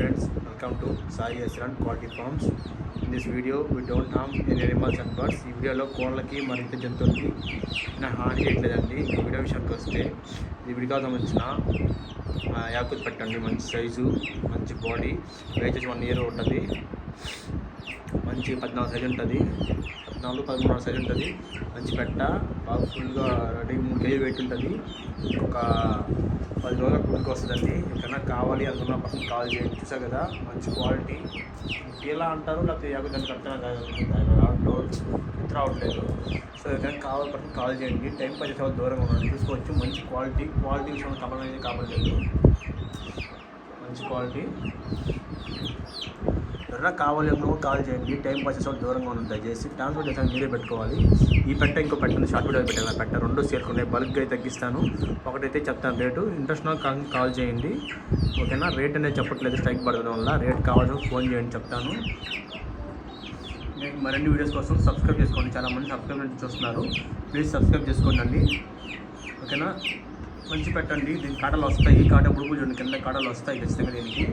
friends, welcome to Sai Asran Quality Farms. In this video, we don't harm any animals and birds. ఈ వీడియోలో కోళ్ళకి మరింత జంతువులకి నా హాని చేయట్లేదండి వీడియో విషయానికి వస్తే ఇది విడిగా సంబంధించిన యాకులు పెట్టండి మంచి సైజు మంచి బాడీ వెయిట్ వచ్చి వన్ ఇయర్ ఉంటుంది మంచి పద్నాలుగు సైజు ఉంటుంది. పద్నాలుగు పదమూడు సైజు ఉంటుంది. మంచి పెట్ట. బాగా ఫుల్గా రెడీ మూడు కేజీ వెయిట్ ఉంటుంది. ఒక పది రోజుల కుడికి వస్తుందండి. ఎక్కడన్నా కావాలి అనుకున్న పక్కన కాల్ చేయండి చూసా కదా మంచి క్వాలిటీ ఎలా అంటారు? లేకపోతే యాభై దానికి అర్థం విత్ రావట్లేదు. సో ఎక్కడైనా కావాలి పక్కన కాల్ చేయండి. టైం పది సేవలు దూరంగా ఉండండి. చూసుకోవచ్చు. మంచి క్వాలిటీ క్వాలిటీ విషయంలో కమలం అనేది మంచి క్వాలిటీ ఎవరైనా కావాలి అనుకున్న కాల్ చేయండి. టైం పాస్ చేసే దూరంగా ఉంది దయచేసి ట్రాన్స్పోర్ట్ చేసాను మీరే పెట్టుకోవాలి. ఈ పెట్ట ఇంకో పెట్టండి షార్ట్ వీడియో పెట్టాను పెట్ట రెండు చేరుకున్నాయి బల్క్గా అయితే తగ్గిస్తాను. ఒకటైతే చెప్తాను రేటు. ఇంట్రెస్ట్ కాల్ చేయండి. ఓకేనా? రేట్ అనేది చెప్పట్లేదు. స్ట్రైక్ పడడం వల్ల రేట్ కావాల్సిన ఫోన్ చేయండి. చెప్తాను. నేను మరిన్ని వీడియోస్ కోసం సబ్స్క్రైబ్ చేసుకోండి. చాలామంది సబ్స్క్రైబ్ నుంచి చూస్తున్నారు. ప్లీజ్ సబ్స్క్రైబ్ చేసుకోండి ఓకేనా? మంచి పెట్టండి దీని కాటలు వస్తాయి. కాట బుడుపులు చూడండి. కింద కాటలు వస్తాయి. ఖచ్చితంగా దీనికి.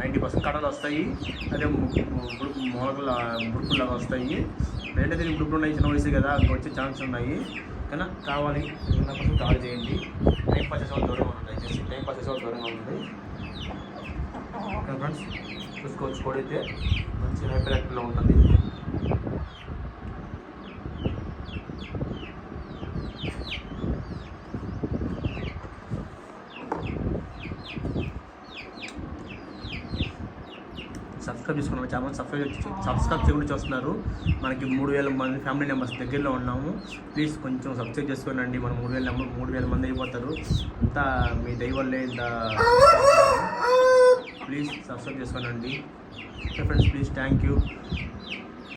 నైంటీ పర్సెంట్ కడలు వస్తాయి. అదే ముడుపు మొలకల ముడుపులాగా వస్తాయి. రేట్ దీనికి ముడుపులు ఉన్నాయి చిన్న వయసు కదా ఇంకా వచ్చే ఛాన్స్ ఉన్నాయి. కానీ కావాలి నా కోసం కాల్ చేయండి. టైం పాస్ చేసే వాళ్ళు దూరంగా ఉంటుంది దయచేసి టైం పాస్ చేసే వాళ్ళు దూరంగా ఉంటుంది ఓకే ఫ్రెండ్స్ చూసుకోవచ్చు కోడైతే అయితే మంచి హైపర్ యాక్టివ్లో ఉంటుంది. సబ్స్క్రైబ్ చేసుకున్నాము చాలా సబ్స్క్రైబ్ సబ్స్క్రైబ్ చేయకుండా చూస్తున్నారు. మనకి మూడు వేల మంది ఫ్యామిలీ మెంబర్స్ దగ్గరలో ఉన్నాము. ప్లీజ్ కొంచెం సబ్స్క్రైబ్ చేసుకోనండి. మనం మూడు వేల నెంబర్ మూడు వేల మంది అయిపోతారు. అంతా మీ దైవల్లే ఇంత ప్లీజ్ సబ్స్క్రైబ్ చేసుకోనండి. Okay friends please thank you.